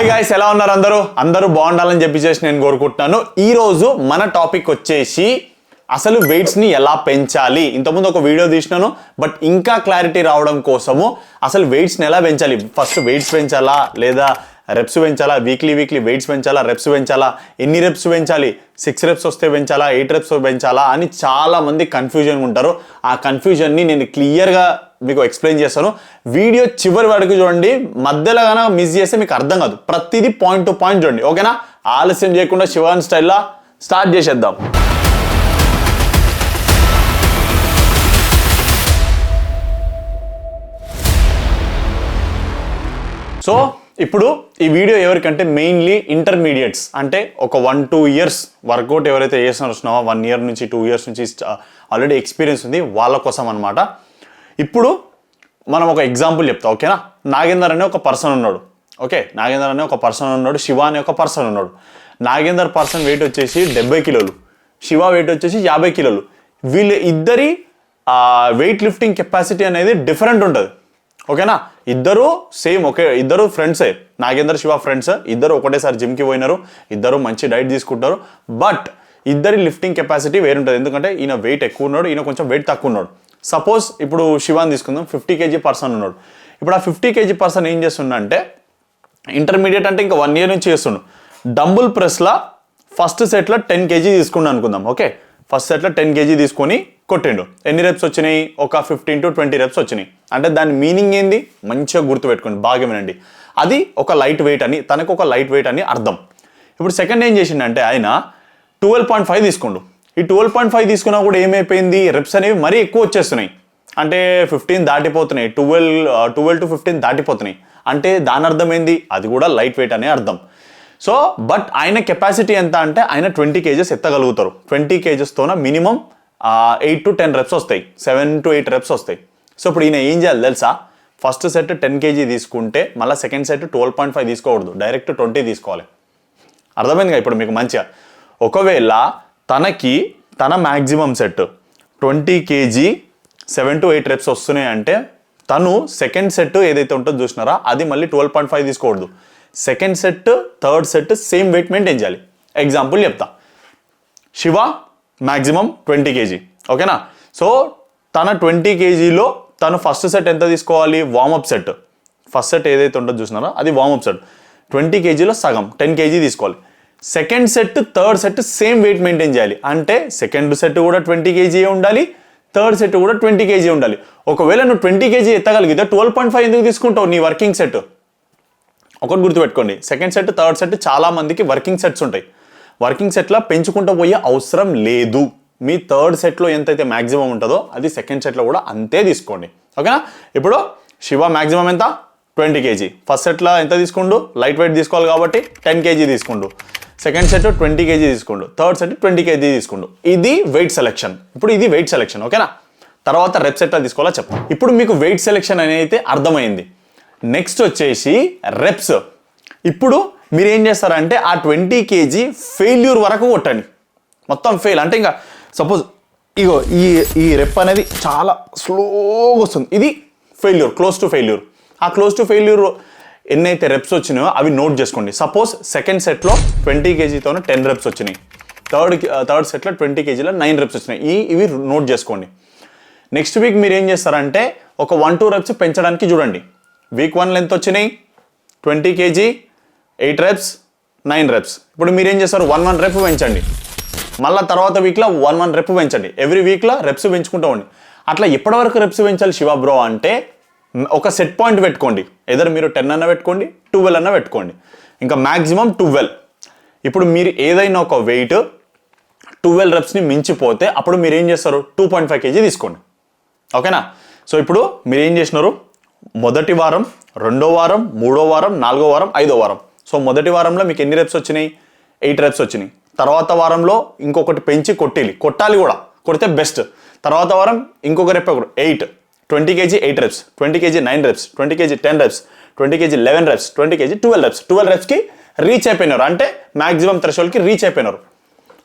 Hi guys ఎలా ఉన్నారు అందరూ? అందరూ బాగుండాలని చెప్పి చేసి నేను కోరుకుంటున్నాను. ఈ రోజు మన టాపిక్ వచ్చేసి అసలు వెయిట్స్ని ఎలా పెంచాలి? ఇంతకుముందు ఒక వీడియో తీసినాను బట్ ఇంకా క్లారిటీ రావడం కోసము అసలు వెయిట్స్ని ఎలా పెంచాలి? ఫస్ట్ వెయిట్స్ పెంచాలా? లేదా రెప్స్ పెంచాలా? వీక్లీ వీక్లీ వెయిట్స్ పెంచాలా? రెప్స్ పెంచాలా? ఎన్ని రెప్స్ పెంచాలి? సిక్స్ రెప్స్ వస్తే పెంచాలా? Eight reps పెంచాలా? అని చాలామంది కన్ఫ్యూజన్ ఉంటారు. ఆ కన్ఫ్యూజన్ని నేను క్లియర్గా మీకు ఎక్స్ప్లెయిన్ చేస్తాను. వీడియో చివరి వరకు చూడండి. మధ్యలో కనుక మిస్ చేస్తే మీకు అర్థం కాదు. ప్రతిదీ పాయింట్ టు పాయింట్ చూడండి. ఓకేనా ఆలస్యం చేయకుండా శివాన్ స్టైల్లా స్టార్ట్ చేసేద్దాం. సో ఇప్పుడు ఈ వీడియో ఎవరికంటే మెయిన్లీ ఇంటర్మీడియట్స్ అంటే ఒక వన్ టూ ఇయర్స్ వర్కౌట్ ఎవరైతే చేస్తున్నారో వన్ ఇయర్ నుంచి టూ ఇయర్స్ నుంచి ఆల్రెడీ ఎక్స్పీరియన్స్ ఉంది. వాళ్ళ కోసం అనమాట ఇప్పుడు మనం ఒక ఎగ్జాంపుల్ చెప్తా ఓకేనా? నాగేందర్ అనే ఒక పర్సన్ ఉన్నాడు. ఓకే? నాగేందర్ అనే ఒక పర్సన్ ఉన్నాడు శివ అనే ఒక పర్సన్ ఉన్నాడు. నాగేందర్ పర్సన్ వెయిట్ వచ్చేసి డెబ్బై కిలోలు. శివ వెయిట్ వచ్చేసి యాభై కిలోలు. వీళ్ళ ఇద్దరి వెయిట్ లిఫ్టింగ్ కెపాసిటీ అనేది డిఫరెంట్ ఉంటుంది. ఓకేనా? ఇద్దరు సేమ్ ఒకే ఇద్దరు ఫ్రెండ్సే నాగేందర్ శివ ఫ్రెండ్స్ ఇద్దరు ఒకటేసారి జిమ్కి పోయినారు. ఇద్దరు మంచి డైట్ తీసుకుంటారు. బట్ ఇద్దరి లిఫ్టింగ్ కెపాసిటీ వేరుంటుంది. ఎందుకంటే ఈయన వెయిట్ ఎక్కువ ఉన్నాడు ఈయన కొంచెం వెయిట్ తక్కువ ఉన్నాడు. సపోజ్ ఇప్పుడు శివాన్ తీసుకుందాం ఫిఫ్టీ కేజీ పర్సన్ ఉన్నాడు. ఇప్పుడు ఆ ఫిఫ్టీ కేజీ పర్సన్ ఏం చేస్తుండంటే ఇంటర్మీడియట్ అంటే ఇంకా వన్ ఇయర్ నుంచి చేస్తుండు. డంబుల్ ప్రెస్లా ఫస్ట్ సెట్లో టెన్ కేజీ తీసుకుండా అనుకుందాం ఓకే ఫస్ట్ సెట్లో టెన్ కేజీ తీసుకొని కొట్టిండు. ఎన్ని రెప్స్ వచ్చినాయి? ఒక ఫిఫ్టీన్ టు ట్వంటీ రెప్స్ వచ్చినాయి. అంటే దాని మీనింగ్ ఏంది? మంచిగా గుర్తుపెట్టుకోండి బాగా వినండి. అది ఒక లైట్ వెయిట్ అని తనకు ఒక లైట్ వెయిట్ అని అర్థం. ఇప్పుడు సెకండ్ ఏం చేసిండంటే ఆయన ట్వెల్వ్ పాయింట్ ఫైవ్ తీసుకుండు. ఈ ట్వెల్వ్ పాయింట్ ఫైవ్ తీసుకున్నా కూడా ఏమైపోయింది? రెప్స్ అనేవి మరీ ఎక్కువ వచ్చేస్తున్నాయి. అంటే ఫిఫ్టీన్ దాటిపోతున్నాయి. ట్వెల్వ్ ట్వెల్వ్ టు ఫిఫ్టీన్ దాటిపోతున్నాయి. అంటే దాని అర్థం ఏంది? అది కూడా లైట్ వెయిట్ అనే అర్థం. సో బట్ ఆయన కెపాసిటీ ఎంత అంటే ఆయన ట్వంటీ కేజెస్ ఎత్తగలుగుతారు. Twenty కేజెస్తోన minimum eight to ten reps వస్తాయి. సెవెన్ టు ఎయిట్ రెప్స్ వస్తాయి. సో ఇప్పుడు ఈయన ఏం చేయాలి తెలుసా? ఫస్ట్ సెట్ టెన్ కేజీ తీసుకుంటే మళ్ళీ second set twelve point five తీసుకోకూడదు. డైరెక్ట్ ట్వంటీ తీసుకోవాలి. అర్థమైందిగా ఇప్పుడు మీకు మంచిగా? ఒకవేళ తనకి తన maximum set twenty KG seven to eight reps వస్తున్నాయి అంటే తను సెకండ్ సెట్ ఏదైతే ఉంటుందో చూసినారా అది మళ్ళీ ట్వెల్వ్ పాయింట్ ఫైవ్ తీసుకోకూడదు. Second set third set same weight maintain చేయాలి. ఎగ్జాంపుల్ చెప్తా. Shiva maximum twenty KG. ఓకేనా? సో తన ట్వంటీ కేజీలో తను ఫస్ట్ సెట్ ఎంత తీసుకోవాలి? Warm up set. ఫస్ట్ సెట్ ఏదైతే ఉంటుందో చూసినారో అది వార్మప్ సెట్. ట్వంటీ కేజీలో సగం టెన్ కేజీ తీసుకోవాలి. Second set third set same weight maintain చేయాలి. అంటే సెకండ్ సెట్ కూడా ట్వంటీ కేజీ ఉండాలి థర్డ్ సెట్ కూడా ట్వంటీ కేజీ ఉండాలి. ఒకవేళ నువ్వు ట్వంటీ కేజీ ఎత్తగలిగితే ట్వెల్వ్ పాయింట్ ఫైవ్ ఎందుకు తీసుకుంటావు నీ వర్కింగ్ సెట్ ఒకటి గుర్తుపెట్టుకోండి. సెకండ్ సెట్ థర్డ్ సెట్ చాలా మందికి వర్కింగ్ సెట్స్ ఉంటాయి. వర్కింగ్ సెట్లో పెంచుకుంటూ పోయే అవసరం లేదు. మీ థర్డ్ సెట్లో ఎంతైతే మ్యాక్సిమం ఉంటుందో అది సెకండ్ సెట్లో కూడా అంతే తీసుకోండి. ఓకేనా? ఇప్పుడు శివ మ్యాక్సిమం ఎంత? ట్వంటీ కేజీ ఫస్ట్ సెట్లో ఎంత తీసుకుండు? లైట్ వెయిట్ తీసుకోవాలి కాబట్టి టెన్ కేజీ తీసుకుండు. సెకండ్ సెట్ ట్వంటీ కేజీ తీసుకోండు. థర్డ్ సెట్ ట్వంటీ కేజీ తీసుకోండు. ఇది వెయిట్ సెలెక్షన్ ఇప్పుడు ఇది వెయిట్ సెలెక్షన్ ఓకేనా తర్వాత రెప్ సెట్ తీసుకోవాలో చెప్పు. ఇప్పుడు మీకు వెయిట్ సెలెక్షన్ అనేది అర్థమైంది. నెక్స్ట్ వచ్చేసి రెప్స్ ఇప్పుడు మీరు ఏం చేస్తారంటే ఆ ట్వంటీ కేజీ ఫెయిల్యూర్ వరకు కొట్టండి. మొత్తం ఫెయిల్ అంటే ఇంకా సపోజ్ ఇగో ఈ ఈ రెప్ అనేది చాలా స్లోగా వస్తుంది. ఇది ఫెయిల్యూర్ క్లోజ్ టు ఫెయిల్యూర్ ఆ క్లోజ్ టు ఫెయిల్యూర్ ఎన్నైతే రెప్స్ వచ్చినాయో అవి నోట్ చేసుకోండి. సపోజ్ సెకండ్ సెట్లో ట్వంటీ కేజీతోనే టెన్ రెప్స్ వచ్చినాయి. థర్డ్ థర్డ్ సెట్లో ట్వంటీ కేజీలో నైన్ రెప్స్ వచ్చినాయి. ఈ ఇవి నోట్ చేసుకోండి. నెక్స్ట్ వీక్ మీరు ఏం చేస్తారంటే ఒక వన్ టూ రెప్స్ పెంచడానికి చూడండి. వీక్ వన్ లెంత్ వచ్చినాయి. Twenty KG eight reps nine reps ఇప్పుడు మీరు ఏం చేస్తారు? వన్ వన్ రెప్ పెంచండి. మళ్ళీ తర్వాత వీక్లో వన్ వన్ రెప్ పెంచండి. ఎవ్రీ వీక్లో రెప్స్ పెంచుకుంటూ ఉండి అట్లా ఎప్పటివరకు రెప్స్ పెంచాలి శివ బ్రో అంటే ఒక సెట్ పాయింట్ పెట్టుకోండి. ఎదర్ మీరు టెన్ అన్న పెట్టుకోండి ట్వెల్వ్ అన్న పెట్టుకోండి. ఇంకా మ్యాక్సిమం ట్వెల్వ్ ఇప్పుడు మీరు ఏదైనా ఒక వెయిట్ ట్వెల్వ్ రెప్స్ని మించిపోతే అప్పుడు మీరు ఏం చేస్తారు? టూ పాయింట్ ఫైవ్ కేజీ తీసుకోండి. ఓకేనా సో ఇప్పుడు మీరు ఏం చేసినారు? మొదటి వారం రెండో వారం మూడో వారం నాలుగో వారం ఐదో వారం. సో మొదటి వారంలో మీకు ఎన్ని రెప్స్ వచ్చినాయి? ఎయిట్ రెప్స్ వచ్చినాయి. తర్వాత వారంలో ఇంకొకటి పెంచి కొట్టేయాలి. కొట్టాలి కూడా. కొడితే బెస్ట్ తర్వాత వారం ఇంకొక rep eight twenty KG eight reps twenty KG nine reps twenty KG ten reps twenty KG eleven reps twenty KG twelve reps twelve రెప్స్కి reach అయిపోయినారు. అంటే మాక్సిమం థ్రెషోల్కి రీచ్ అయిపోయినారు.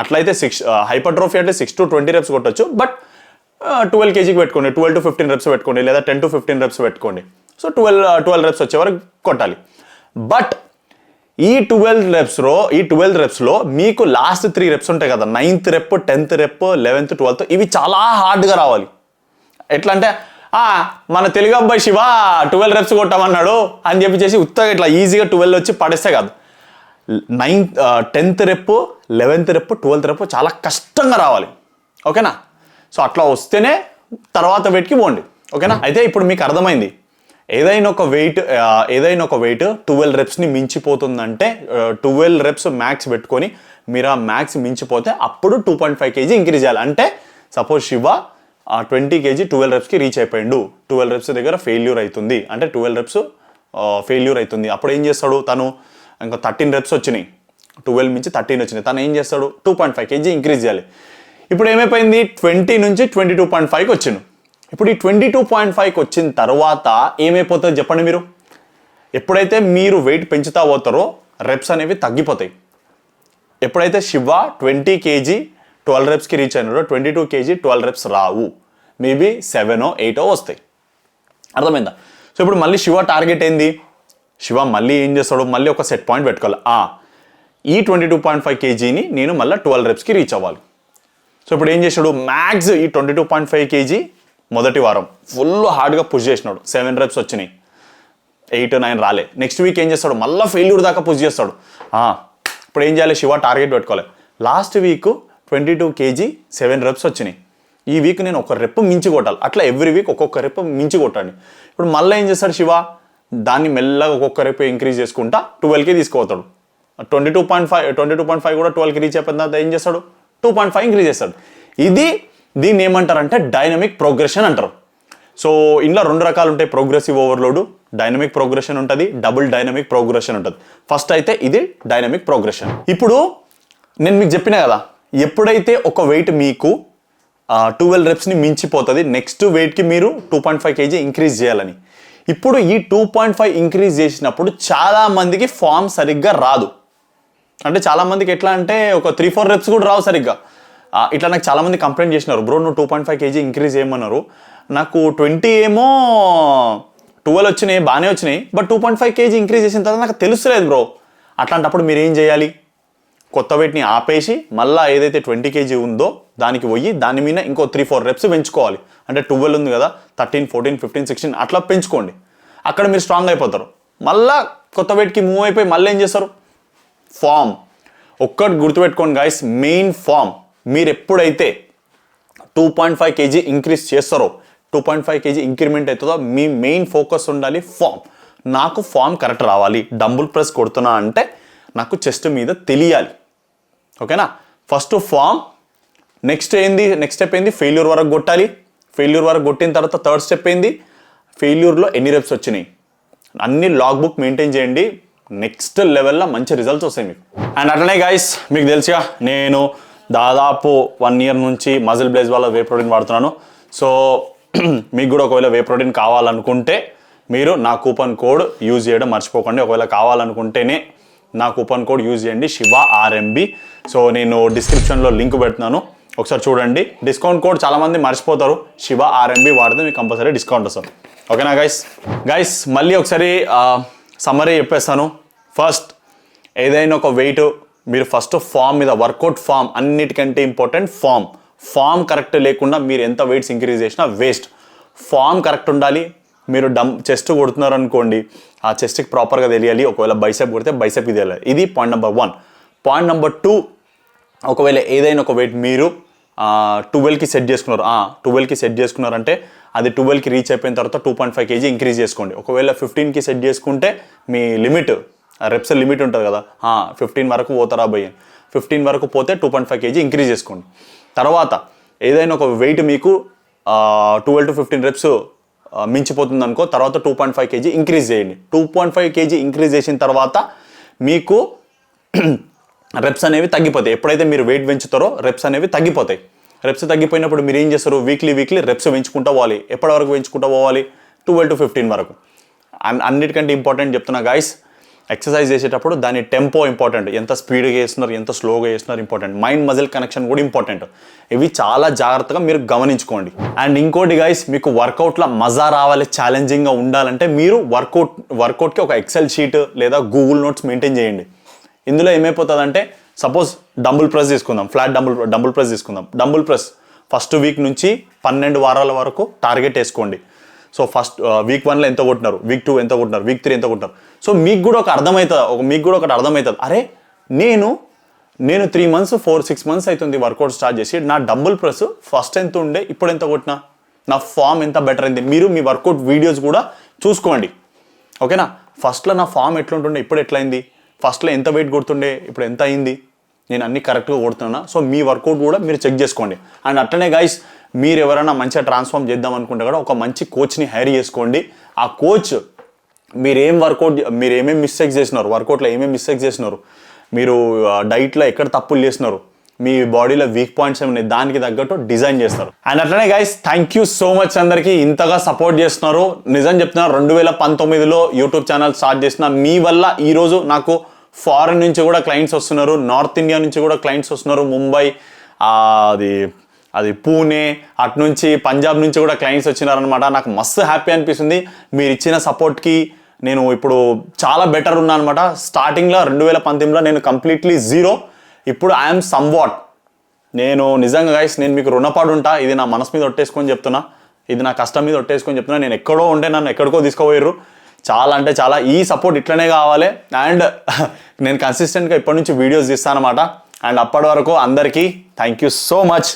అట్లయితే సిక్స్ హైపర్ట్రోఫీ అంటే సిక్స్ టు ట్వంటీ రెప్స్ కొట్టచ్చు. But twelve కేజీకి పెట్టుకోండి. Twelve to fifteen reps పెట్టుకోండి. లేదా టెన్ టు ఫిఫ్టీన్ రెప్స్ పెట్టుకోండి. సో ట్వెల్వ్ ట్వెల్వ్ రెప్స్ వచ్చే వరకు కొట్టాలి. బట్ ఈ ట్వెల్వ్ రెప్స్లో ఈ ట్వెల్వ్ రెప్స్లో మీకు లాస్ట్ త్రీ రెప్స్ ఉంటాయి కదా. Ninth rep tenth rep eleventh twelfth ఇవి చాలా హార్డ్గా రావాలి. ఎట్లా అంటే మన తెలుగు అబ్బాయి శివ ట్వెల్వ్ రెప్స్ కొట్టామన్నాడు అని చెప్పి చేసి ఉత్తగా ఇట్లా ఈజీగా ట్వెల్వ్ వచ్చి పడేస్తే కాదు. Ninth tenth rep eleventh rep twelfth rep చాలా కష్టంగా రావాలి. ఓకేనా? సో అట్లా వస్తేనే తర్వాత వెయిట్కి పోండి. ఓకేనా? అయితే ఇప్పుడు మీకు అర్థమైంది. ఏదైనా ఒక వెయిట్ ఏదైనా ఒక వెయిట్ ట్వెల్వ్ రెప్స్ని మించిపోతుందంటే ట్వెల్వ్ రెప్స్ మ్యాక్స్ పెట్టుకొని మీరు ఆ మ్యాక్స్ మించిపోతే అప్పుడు two point five KG increase చేయాలి. అంటే suppose Shiva twenty KG twelve రెప్స్కి reach అయిపోయిండు. ట్వెల్వ్ రెప్స్ దగ్గర ఫెయిల్యూర్ అవుతుంది అంటే ట్వెల్వ్ రెప్స్ ఫెయిల్యూర్ అవుతుంది అప్పుడు ఏం చేస్తాడు? తను ఇంకా థర్టీన్ రెప్స్ వచ్చినాయి. ట్వెల్వ్ నుంచి థర్టీన్ వచ్చినాయి. తను ఏం చేస్తాడు? Two point five KG increase చేయాలి. ఇప్పుడు ఏమైపోయింది? ట్వంటీ నుంచి ట్వంటీ టూ పాయింట్ ఫైవ్కి వచ్చాను ఇప్పుడు ఈ ట్వంటీ టూ పాయింట్ ఫైవ్కి వచ్చిన తర్వాత ఏమైపోతుంది చెప్పండి మీరు? ఎప్పుడైతే మీరు వెయిట్ పెంచుతా పోతారో రెప్స్ అనేవి తగ్గిపోతాయి. ఎప్పుడైతే శివ ట్వంటీ కేజీ ట్వెల్వ్ రెప్స్కి reach అయినారో twenty two KG twelve reps రావు. మేబీ సెవెనో ఎయిటో వస్తాయి. అర్థమైందా? సో ఇప్పుడు మళ్ళీ శివ టార్గెట్ ఏంది? శివ మళ్ళీ ఏం చేస్తాడు? మళ్ళీ ఒక సెట్ పాయింట్ పెట్టుకోవాలి. ఆ, ఈ ట్వంటీ టూ పాయింట్ ఫైవ్ కేజీని నేను మళ్ళీ ట్వెల్వ్ రెప్స్కి రీచ్ అవ్వాలి. సో ఇప్పుడు ఏం చేశాడు? మ్యాక్స్ ఈ twenty two point five kg మొదటి వారం ఫుల్ హార్డ్గా పుష్ చేసినాడు. సెవెన్ రెప్స్ వచ్చినాయి. ఎయిట్ నైన్ రాలే. నెక్స్ట్ వీక్ ఏం చేస్తాడు? మళ్ళీ ఫెయిల్యూర్ దాకా పుష్ చేస్తాడు. ఇప్పుడు ఏం చేయాలి? శివ టార్గెట్ పెట్టుకోవాలి. Last week twenty two kg seven reps వచ్చినాయి. ఈ వీక్ నేను ఒక రెప్ మించి కొట్టాలి. అట్లా ఎవ్రీ వీక్ ఒక్కొక్క రెప్ మించి కొట్టండి. ఇప్పుడు మళ్ళీ ఏం చేస్తాడు శివ? దాన్ని మెల్లగా ఒక్కొక్క రెప్ ఇంక్రీజ్ చేసుకుంటా ట్వెల్వ్కి తీసుకుపోతాడు. Twenty two point five twenty two point five కూడా ట్వెల్వ్కి రీచ్ అయిపోయిన తర్వాత ఏం చేస్తాడు? టూ పాయింట్ ఫైవ్ ఇంక్రీజ్ చేస్తాడు. ఇది దీన్ని ఏమంటారంటే డైనమిక్ ప్రోగ్రెషన్ అంటారు. సో ఇందులో రెండు రకాలు ఉంటాయి. ప్రోగ్రెసివ్ ఓవర్లోడ్ డైనమిక్ ప్రోగ్రెషన్ ఉంటుంది. డబుల్ డైనమిక్ ప్రోగ్రెషన్ ఉంటుంది. ఫస్ట్ అయితే ఇది డైనమిక్ ప్రోగ్రెషన్ ఇప్పుడు నేను మీకు చెప్పిన కదా ఎప్పుడైతే ఒక వెయిట్ మీకు ట్వెల్వ్ రెప్స్ని మించిపోతుంది నెక్స్ట్ వెయిట్కి మీరు two point five kg increase చేయాలని. ఇప్పుడు ఈ టూ పాయింట్ ఫైవ్ ఇంక్రీజ్ చేసినప్పుడు చాలామందికి ఫామ్ సరిగ్గా రాదు. అంటే చాలామందికి ఎట్లా అంటే ఒక త్రీ ఫోర్ రెప్స్ కూడా రావు సరిగ్గా. ఇట్లా నాకు చాలామంది కంప్లైంట్ చేసినారు బ్రో నువ్వు two point five kg increase చేయమన్నారు. నాకు ట్వంటీ ఏమో ట్వెల్వ్ వచ్చినాయి బాగానే వచ్చినాయి but two point five kg increase చేసిన తర్వాత నాకు తెలుసులేదు బ్రో అట్లాంటప్పుడు మీరు ఏం చేయాలి? కొత్త వెయిట్ని ఆపేసి మళ్ళీ ఏదైతే ట్వంటీ కేజీ ఉందో దానికి పోయి దాని మీద ఇంకో త్రీ ఫోర్ రెప్స్ పెంచుకోవాలి. అంటే ట్వెల్వ్ ఉంది కదా థర్టీన్ ఫోర్టీన్ ఫిఫ్టీన్ సిక్స్టీన్ అట్లా పెంచుకోండి. అక్కడ మీరు స్ట్రాంగ్ అయిపోతారు. మళ్ళా కొత్త వెయిట్కి మూవ్ అయిపోయి మళ్ళీ ఏం చేస్తారు? ఫామ్ ఒక్కటి గుర్తుపెట్టుకోండి గాయస్ మెయిన్ ఫామ్ మీరు ఎప్పుడైతే two point five kg increase చేస్తారో two point five kg increment అవుతుందో మీ మెయిన్ ఫోకస్ ఉండాలి ఫామ్ నాకు ఫామ్ కరెక్ట్ రావాలి. డంబుల్ ప్రెస్ కొడుతున్నా అంటే నాకు చెస్ట్ మీద తెలియాలి. ఓకేనా? ఫస్ట్ ఫామ్ నెక్స్ట్ ఏంది? నెక్స్ట్ స్టెప్ ఏంది? ఫెయిల్యూర్ వరకు కొట్టాలి. ఫెయిల్యూర్ వరకు కొట్టిన తర్వాత థర్డ్ స్టెప్ ఏంది? ఫెయిల్యూర్లో ఎన్ని రెప్స్ వచ్చినాయి? అన్ని లాగ్ బుక్ మెయింటైన్ చేయండి నెక్స్ట్ లెవెల్లో మంచి రిజల్ట్స్ వస్తాయి మీకు. అండ్ అట్లనే గైస్ మీకు తెలుసుగా నేను దాదాపు వన్ ఇయర్ నుంచి మజిల్ బ్లేజ్ వాళ్ళ వే ప్రోటీన్ వాడుతున్నాను. సో మీకు కూడా ఒకవేళ వే ప్రోటీన్ కావాలనుకుంటే మీరు నా కూపన్ కోడ్ యూజ్ చేయడం మర్చిపోకండి. ఒకవేళ కావాలనుకుంటేనే నా కూపన్ కోడ్ యూజ్ చేయండి. శివ ఆర్ఎంబి సో నేను డిస్క్రిప్షన్లో లింక్ పెడుతున్నాను. ఒకసారి చూడండి. డిస్కౌంట్ కోడ్ చాలామంది మర్చిపోతారు. శివ ఆర్ఎంబి వాడితే మీకు కంపల్సరీ డిస్కౌంట్ వస్తుంది. ఓకేనా గైస్ గైస్ మళ్ళీ ఒకసారి సమ్మరీ చెప్పేస్తాను. ఫస్ట్ ఏదైనా ఒక వెయిట్ మీరు ఫస్ట్ ఫామ్ మీద వర్కౌట్ ఫామ్ అన్నిటికంటే ఇంపార్టెంట్ ఫామ్ ఫామ్ కరెక్ట్ లేకుండా మీరు ఎంత వెయిట్స్ ఇంక్రీజ్ చేసినా వేస్ట్ ఫామ్ కరెక్ట్ ఉండాలి. మీరు డమ్ చెస్ట్ కొడుతున్నారు అనుకోండి ఆ చెస్ట్కి ప్రాపర్గా తెలియాలి. ఒకవేళ బైసెప్ కొడితే బైసెప్కి తెలియాలి. ఇది point number one point number two ఒకవేళ ఏదైనా ఒక వెయిట్ మీరు ట్వెల్వ్కి సెట్ చేసుకున్నారు. ట్వెల్వ్కి సెట్ చేసుకున్నారంటే అది ట్వెల్వ్కి రీచ్ అయిపోయిన తర్వాత two point five kg increase చేసుకోండి. ఒకవేళ ఫిఫ్టీన్కి సెట్ చేసుకుంటే మీ లిమిట్ రెప్స్ లిమిట్ ఉంటుంది కదా. ఫిఫ్టీన్ వరకు పోతారా భయ్య ఫిఫ్టీన్ వరకు పోతే two point five kg increase చేసుకోండి. తర్వాత ఏదైనా ఒక వెయిట్ మీకు ట్వెల్వ్ టు ఫిఫ్టీన్ రెప్స్ మించిపోతుంది అనుకో తర్వాత two point five kg increase చేయండి. Two point five kg increase చేసిన తర్వాత మీకు రెప్స్ అనేవి తగ్గిపోతాయి. ఎప్పుడైతే మీరు వెయిట్ పెంచుతారో రెప్స్ అనేవి తగ్గిపోతాయి. రెప్స్ తగ్గిపోయినప్పుడు మీరు ఏం చేస్తారు? వీక్లీ వీక్లీ రెప్స్ పెంచుకుంటూ పోవాలి. ఎప్పటి వరకు పెంచుకుంటూ పోవాలి? ట్వెల్వ్ టు ఫిఫ్టీన్ వరకు. అన్నిటికంటే ఇంపార్టెంట్ చెప్తున్నా గాయస్ ఎక్సర్సైజ్ చేసేటప్పుడు దాని టెంపో ఇంపార్టెంట్. ఎంత స్పీడ్గా చేస్తున్నారు ఎంత స్లోగా చేస్తున్నారు ఇంపార్టెంట్. మైండ్ మజిల్ కనెక్షన్ కూడా ఇంపార్టెంట్. ఇవి చాలా జాగ్రత్తగా మీరు గమనించుకోండి. అండ్ ఇంకోటి గైస్ మీకు వర్కౌట్లో మజా రావాలి ఛాలెంజింగ్గా ఉండాలంటే మీరు వర్కౌట్ వర్కౌట్కి ఒక ఎక్సెల్ షీట్ లేదా గూగుల్ నోట్స్ మెయింటైన్ చేయండి. ఇందులో ఏమైపోతుందంటే సపోజ్ డంబుల్ ప్రెస్ తీసుకుందాం ఫ్లాట్ డంబుల్ డంబుల్ ప్రెస్ తీసుకుందాం. డంబుల్ ప్రెస్ ఫస్ట్ వీక్ నుంచి పన్నెండు వారాల వరకు టార్గెట్ వేసుకోండి. సో ఫస్ట్ వీక్ వన్లో ఎంత కొట్టినారు? వీక్ టూ ఎంత కొట్టినారు? వీక్ త్రీ ఎంత కొట్టినారు? సో మీకు కూడా ఒక అర్థమవుతుంది ఒక మీకు కూడా ఒకటి అర్థమవుతుంది అరే నేను నేను three months four six months అవుతుంది వర్కౌట్ స్టార్ట్ చేసి నా డబుల్ ప్రెస్ ఫస్ట్ ఎంత ఉండే ఇప్పుడు ఎంత కొట్టినా? నా ఫామ్ ఎంత బెటర్ అయింది? మీరు మీ వర్కౌట్ వీడియోస్ కూడా చూసుకోండి. ఓకేనా ఫస్ట్లో నా ఫామ్ ఎట్లుంటుండే ఇప్పుడు ఎట్లయింది? ఫస్ట్లో ఎంత వెయిట్ కొడుతుండే ఇప్పుడు ఎంత అయింది? నేను అన్ని కరెక్ట్గా కొడుతున్నా. సో మీ వర్కౌట్ కూడా మీరు చెక్ చేసుకోండి. అండ్ అట్లనే గైస్ మీరు ఎవరైనా మంచిగా ట్రాన్స్ఫార్మ్ చేద్దాం అనుకుంటే కూడా ఒక మంచి కోచ్ని హైర్ చేసుకోండి. ఆ కోచ్ మీరు వర్కౌట్ మీరు ఏమేమి మిస్టేక్స్ చేసినారు? వర్కౌట్లో ఏమేమి మిస్టేక్స్ చేసినారు? మీరు డైట్లో ఎక్కడ తప్పులు చేసినారు? మీ బాడీలో వీక్ పాయింట్స్ ఏమి దానికి తగ్గట్టు డిజైన్ చేస్తారు. అండ్ అట్లనే guys thank you so much అందరికీ ఇంతగా సపోర్ట్ చేస్తున్నారు. నిజం చెప్తున్నారు రెండు వేల పంతొమ్మిదిలో యూట్యూబ్ ఛానల్ స్టార్ట్ చేసిన మీ వల్ల ఈరోజు నాకు ఫారెన్ నుంచి కూడా క్లయింట్స్ వస్తున్నారు నార్త్ ఇండియా నుంచి కూడా క్లయింట్స్ వస్తున్నారు ముంబై అది అది పూణే అటు నుంచి పంజాబ్ నుంచి కూడా క్లయింట్స్ వచ్చినారనమాట నాకు మస్తు హ్యాపీ అనిపిస్తుంది. మీరు ఇచ్చిన సపోర్ట్కి నేను ఇప్పుడు చాలా బెటర్ ఉన్నా అనమాట స్టార్టింగ్లో రెండు వేల పంతొమ్మిదిలో నేను కంప్లీట్లీ జీరో ఇప్పుడు ఐఎమ్ సమ్ వాట్ నేను నిజంగా గైస్ నేను మీకు రుణపాడు ఉంటా ఇది నా మనసు మీద ఒట్టేసుకొని చెప్తున్నా. ఇది నా కష్టం మీద ఒట్టేసుకొని చెప్తున్నా. నేను ఎక్కడో ఉంటే నన్ను ఎక్కడికో తీసుకుపోయారు చాలా అంటే చాలా ఈ సపోర్ట్ ఇట్లనే కావాలి. అండ్ నేను కన్సిస్టెంట్గా ఇప్పటి నుంచి వీడియోస్ తీస్తానమాట అండ్ అప్పటి వరకు అందరికీ థ్యాంక్ యూ సో మచ్